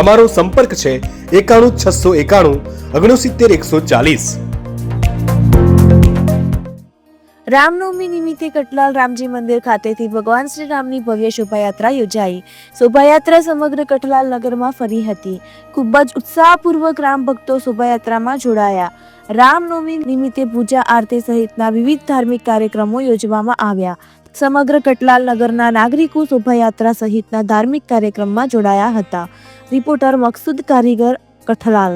અમારો સંપર્ક છે એકાણું છસો એકાણું, ઓગણસિત્તેર એકસો ચાલીસ. રામનવમી નિમિત્તે કટલાલ રામજી મંદિર ખાતેથી ભગવાન શ્રી રામની ભવ્ય શોભાયાત્રા યોજાઈ. શોભાયાત્રા સમગ્ર કટલાલ નગરમાં ફરી હતી. ખૂબ જ ઉત્સાહપૂર્વક રામ ભક્તો શોભાયાત્રામાં જોડાયા. રામનવમી નિમિત્તે પૂજા આરતી સહિતના વિવિધ ધાર્મિક કાર્યક્રમો યોજવામાં આવ્યા. સમગ્ર કટલાલ નગરના નાગરિકો શોભાયાત્રા સહિતના ધાર્મિક કાર્યક્રમમાં જોડાયા હતા. રિપોર્ટર મકસૂદ કારીગર કઠલાલ.